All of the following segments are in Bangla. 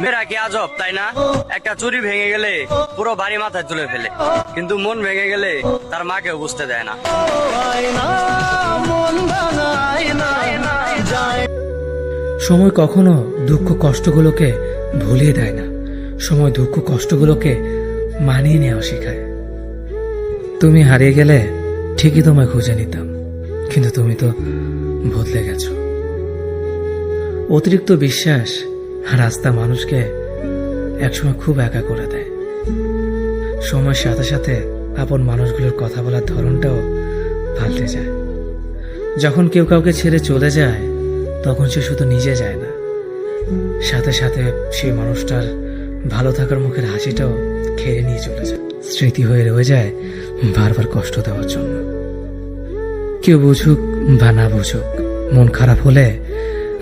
মেয়েরা কি আজব, তাই না? একটা চুরি ভেঙে গেলে পুরো বাড়ি মাথায় তুলে ফেলে। কিন্তু মন ভেঙে গেলে তার মাকেও বুঝতে দেয় না। সময় কখনো দুঃখ কষ্টগুলোকে ভুলিয়ে দেয় না। সময় দুঃখ কষ্টগুলোকে মানিয়ে নেওয়া শেখায়। তুমি হারিয়ে গেলে ঠিকই তোমায় খুঁজে নিতাম, কিন্তু তুমি তো বদলে গেছো। অতিরিক্ত বিশ্বাস রাস্তা মানুষকে একসময় খুব একা করে দেয়। সময়ের সাথে সাথে আপন মানুষগুলোর কথা বলার ধরনটাও পাল্টে যায়। যখন কেউ কাউকে ছেড়ে চলে যায়, তখন সে শুধু নিজে যায় না। সাথে সাথে সেই মানুষটার ভালো থাকার মুখের হাসিটাও খেয়ে নিয়ে চলে যায়। স্মৃতি হয়ে রয়ে যায় বারবার কষ্ট দেওয়ার জন্য। কেউ বুঝুক বা না বুঝুক, মন খারাপ হলে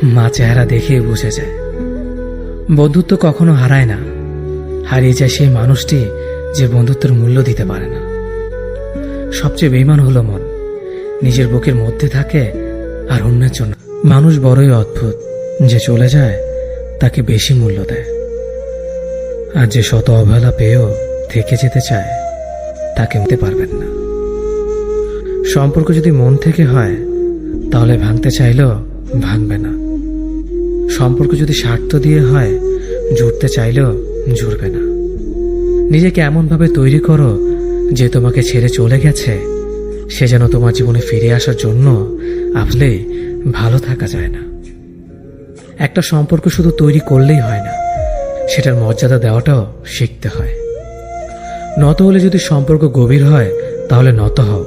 মা চেহারা দেখেই বুঝে যায় বন্ধুত্ব কখনো হারায় না। হারিয়ে যায় সেই মানুষটি যে বন্ধুত্বের মূল্য দিতে পারে না। সবচেয়ে বেইমান হলো মন। নিজের বুকের মধ্যে থাকে আর অন্যের জন্য। মানুষ বড়ই অদ্ভুত। যে চলে যায়, তাকে বেশি মূল্য দেয়। আর যে শত অবহেলা পেয়েও থেকে যেতে চায়, তাকে নিতে পারবেন না। সম্পর্ক যদি মন থেকে হয়, তাহলে ভাঙতে চাইলেও ভাঙবে না। সম্পর্ক যদি স্বার্থ দিয়ে হয়, জুড়তে চাইলেও জুড়বে না। নিজেকে এমনভাবে তৈরি করো যে তোমাকে ছেড়ে চলে গেছে, সে যেন তোমার জীবনে ফিরে আসার জন্য আসলে ভালো থাকা যায় না। একটা সম্পর্ক শুধু তৈরি করলেই হয় না, সেটার মর্যাদা দেওয়াটাও শিখতে হয়। নত হলে যদি সম্পর্ক গভীর হয়, তাহলে নত হও,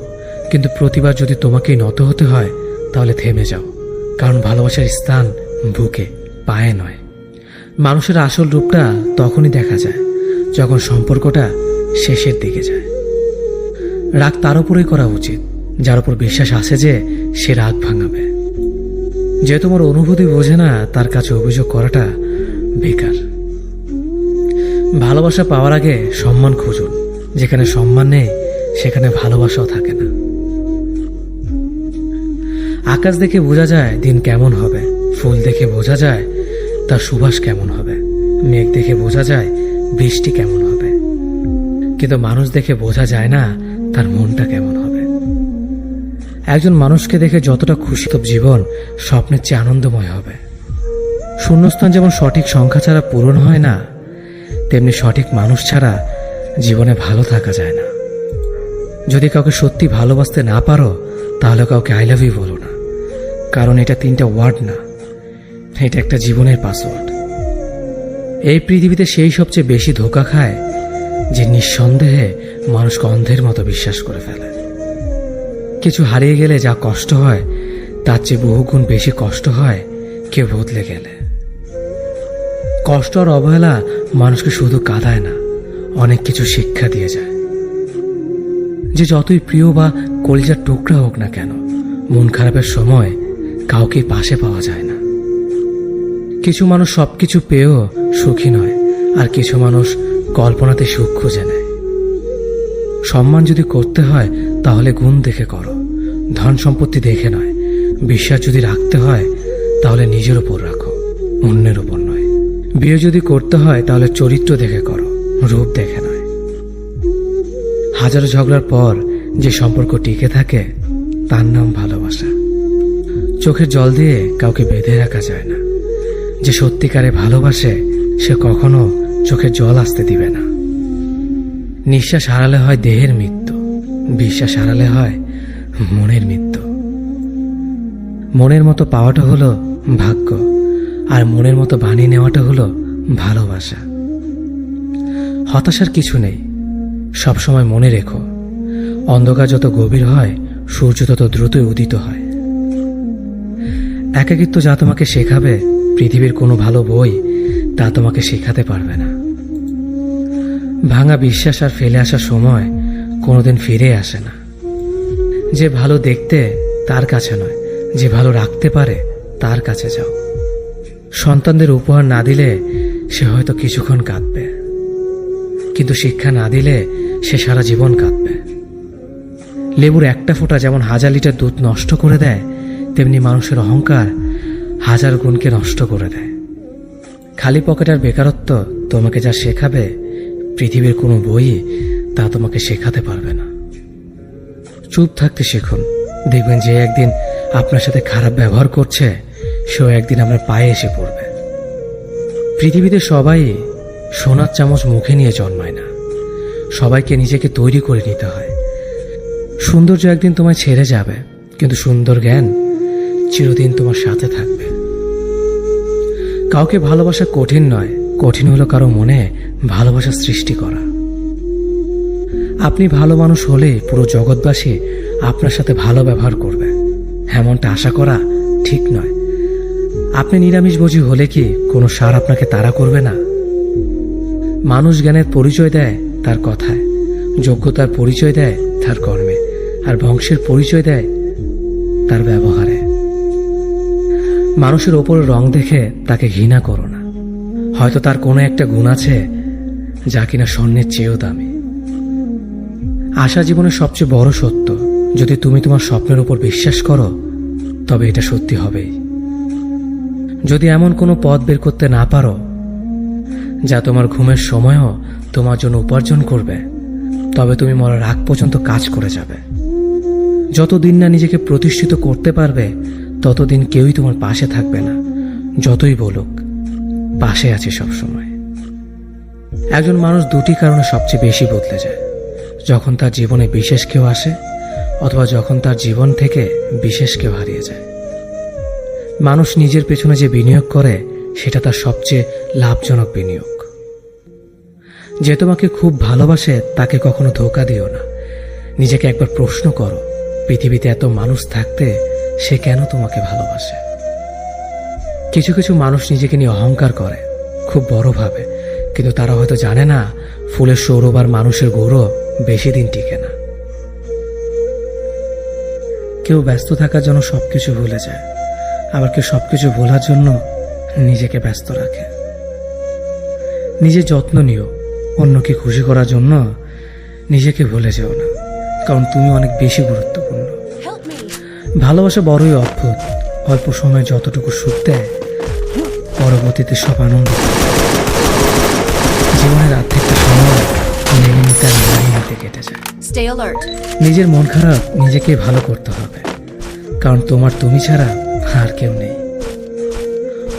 কিন্তু প্রতিবার যদি তোমাকেই নত হতে হয়, তাহলে থেমে যাও, কারণ ভালোবাসার স্থান বুকে। পায়ে নয়। মানুষের আসল রূপটা তখনই দেখা যায়, যখন সম্পর্কটা শেষের দিকে যায়। রাগ তার উপরেই করা উচিত, যার উপর বিশ্বাস আছে যে সে রাগ ভাঙাবে। যে তোমার অনুভূতি বোঝে না, তার কাছে অভিযোগ করাটা বেকার। ভালোবাসা পাওয়ার আগে সম্মান খুঁজুন, যেখানে সম্মান নেই, সেখানে ভালোবাসাও থাকে না। আকাশ দেখে বোঝা যায় দিন কেমন হবে। ফুল দেখে বোঝা যায় তার সুবাস কেমন হবে। মেঘ দেখে বোঝা যায় বৃষ্টি কেমন হবে। কিন্তু মানুষ দেখে বোঝা যায় না তার মনটা কেমন হবে। একজন মানুষকে দেখে যতটা খুশি তো জীবন স্বপ্নের চেয়ে আনন্দময় হবে। শূন্যস্থান যেমন সঠিক সংখ্যা ছাড়া পূরণ হয় না, তেমনি সঠিক মানুষ ছাড়া জীবনে ভালো থাকা যায় না। যদি কাউকে সত্যি ভালোবাসতে না পারো, তাহলে কাউকে আই লাভ ইউ বলো না। কারণ এটা তিনটা ওয়ার্ড না। এটা একটা জীবনের পাসওয়ার্ড। এই পৃথিবীতে সেই সবচেয়ে বেশি ধোকা খায় যে নিঃসন্দেহে মানুষকে অন্ধের মতো বিশ্বাস করে ফেলে। কিছু হারিয়ে গেলে যা কষ্ট হয়, তার চেয়ে বহুগুণ বেশি কষ্ট হয় কেউ বদলে গেলে। কষ্ট আর অবহেলা মানুষকে শুধু কাঁদায় না, অনেক কিছু শিক্ষা দিয়ে যায়। যে যতই প্রিয় বা কলিজার টুকরা হোক না কেন, মন খারাপের সময় কাউকে পাশে পাওয়া যায় না। কিছু মানুষ সবকিছু পেয়েও সুখী নয়, আর কিছু মানুষ কল্পনাতে সুখ খুঁজে নেয়। সম্মান যদি করতে হয়, তাহলে গুণ দেখে করো। ধন সম্পত্তি দেখে নয়, বিশ্বাস যদি রাখতে হয়, তাহলে নিজের উপর রাখো, অন্যের উপর নয়। বিয়ে যদি করতে হয়, তাহলে চরিত্র দেখে করো, রূপ দেখে নয়। হাজারো ঝগড়ার পর যে সম্পর্ক টিকে থাকে, তার নাম ভালোবাসা। চোখের জল দিয়ে কাউকে বেঁধে রাখা যায় না। যে সত্যিকারে ভালোবাসে, সে কখনো চোখে জল আসতে দিবে না। নিঃশ্বাস হারালে হয় দেহের মৃত্যু, বিশ্বাস হারালে হয় মনের মৃত্যু। মনের মতো পাওয়াটা হলো ভাগ্য, আর মনের মতো বানিয়ে নেওয়াটা হলো ভালোবাসা। হতাশার কিছু নেই, সবসময় মনে রেখো, অন্ধকার যত গভীর হয়, সূর্য তত দ্রুতই উদিত হয়। একাকিত্ব যা তোমাকে শেখাবে পৃথিবীর কোনো ভালো বই তা তোমাকে শেখাতে পারবে না। ভাঙা বিশ্বাস আর ফেলে আসার সময় কোনোদিন ফিরে আসে না। যে ভালো দেখতে তার কাছে নয়, যে ভালো রাখতে পারে তার কাছে যাও। সন্তানদের উপহার না দিলে সে হয়তো কিছুক্ষণ কাঁদবে, কিন্তু শিক্ষা না দিলে সে সারা জীবন কাঁদবে। লেবুর একটা ফোঁটা যেমন হাজার লিটার দুধ নষ্ট করে দেয়, তেমনি মানুষের অহংকার হাজার গুণকে নষ্ট করে দেয়। খালি পকেট আর বেকারত্ব তোমাকে যা শেখাবে, পৃথিবীর কোনো বই তা তোমাকে শেখাতে পারবে না। চুপ থাকতে শিখুন। দেখবেন যে একদিন আপনার সাথে খারাপ ব্যবহার করছে, সেও একদিন আপনার পায়ে এসে পড়বে। পৃথিবীতে সবাই সোনার চামচ মুখে নিয়ে জন্মায় না। সবাইকে নিজেকে তৈরি করে নিতে হয়। সৌন্দর্য একদিন তোমায় ছেড়ে যাবে, কিন্তু সুন্দর জ্ঞান চিরদিন তোমার সাথে থাকবে। কাউকে ভালোবাসা কঠিন নয়, কঠিন হলো কারও মনে ভালোবাসা সৃষ্টি করা। আপনি ভালো মানুষ হলে পুরো জগৎবাসী আপনার সাথে ভালো ব্যবহার করবে। এমনটা আশা করা ঠিক নয়। আপনি নিরামিষভোজী হলে কি কোনো সার আপনাকে তাড়া করবে না? মানুষ জ্ঞানের পরিচয় দেয় তার কথায়, যোগ্যতার পরিচয় দেয় তার কর্মে, আর বংশের পরিচয় দেয় তার ব্যবহারে। মানুষের ওপর রং দেখে তাকে ঘৃণা করো না। হয়তো তার কোনো একটা গুণ আছে যা কিনা স্বর্ণের চেয়েও দামি। আশা জীবনের সবচেয়ে বড় সত্য, যদি তুমি তোমার স্বপ্নের উপর বিশ্বাস করো, তবে এটা সত্যি হবেই। যদি এমন কোনো পথ বের করতে না পারো, যা তোমার ঘুমের সময়ও তোমার জন্য উপার্জন করবে, তবে তুমি মরার আগ পর্যন্ত কাজ করে যাবে। যতদিন না নিজেকে প্রতিষ্ঠিত করতে পারবে ততদিন কেউই তোমার পাশে থাকবে না, যতই বলুক, পাশে আছি সবসময়। একজন মানুষ দুটি কারণে সবচেয়ে বেশি বদলে যায়। যখন তার জীবনে বিশেষ কেউ আসে, অথবা যখন তার জীবন থেকে বিশেষ কেউ হারিয়ে যায়। মানুষ নিজের পেছনে যে বিনিয়োগ করে, সেটা তার সবচেয়ে লাভজনক বিনিয়োগ। যে তোমাকে খুব ভালোবাসে, তাকে কখনো ধোকা দিও না। নিজেকে একবার প্রশ্ন করো, পৃথিবীতে এত মানুষ থাকতে সে কেন তোমাকে ভালোবাসে? কিছু কিছু মানুষ নিজেকে নিয়ে অহংকার করে, খুব বড় ভাবে। কিন্তু তারা হয়তো জানে না, ফুলের সৌরভ আর মানুষের গৌরব বেশি দিন টিকে না। কেউ ব্যস্ত থাকার জন্য সবকিছু ভুলে যায়, আবার কেউ সবকিছু ভোলার জন্য নিজেকে ব্যস্ত রাখে। নিজের যত্ন নিও, অন্যকে খুশি করার জন্য নিজেকে ভুলে যেও না, কারণ তুমি অনেক বেশি গুরুত্বপূর্ণ. ভালোবাসা বড়ই অদ্ভুত। অল্প সময় যতটুকু সুখ দেয় পরবর্তীতে সব আনন্দ। জীবনের আর্ধেকটা সময় মেনে নিতে আর মানিয়ে নিতে কেটে যায়। নিজের মন খারাপ নিজেকে ভালো করতে হবে। কারণ তোমার তুমি ছাড়া আর কেউ নেই।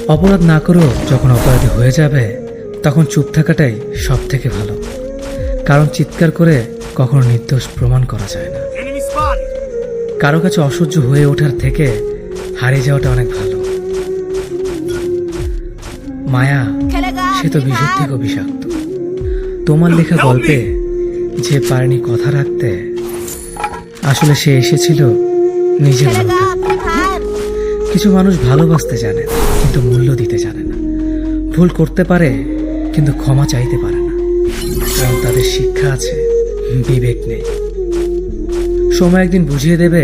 অপরাধ না করেও যখন অপরাধী হয়ে যাবে তখন চুপ থাকাটাই সব থেকে ভালো। কারণ চিৎকার করে কখনো নির্দোষ প্রমাণ করা যায় না। কারও কাছে অসহ্য হয়ে ওঠার থেকে হারিয়ে যাওয়াটা অনেক ভালো। মায়া সে তো বিষের থেকেও বিষাক্ত তোমার লেখা গল্পে যে পারেনি কথা রাখতে আসলে সে এসেছিল নিজে ভালো কিছু মানুষ ভালোবাসতে জানে কিন্তু মূল্য দিতে জানে না। ভুল করতে পারে কিন্তু ক্ষমা চাইতে পারে না। কারণ তাদের শিক্ষা আছে বিবেক নেই। সময় একদিন বুঝিয়ে দেবে?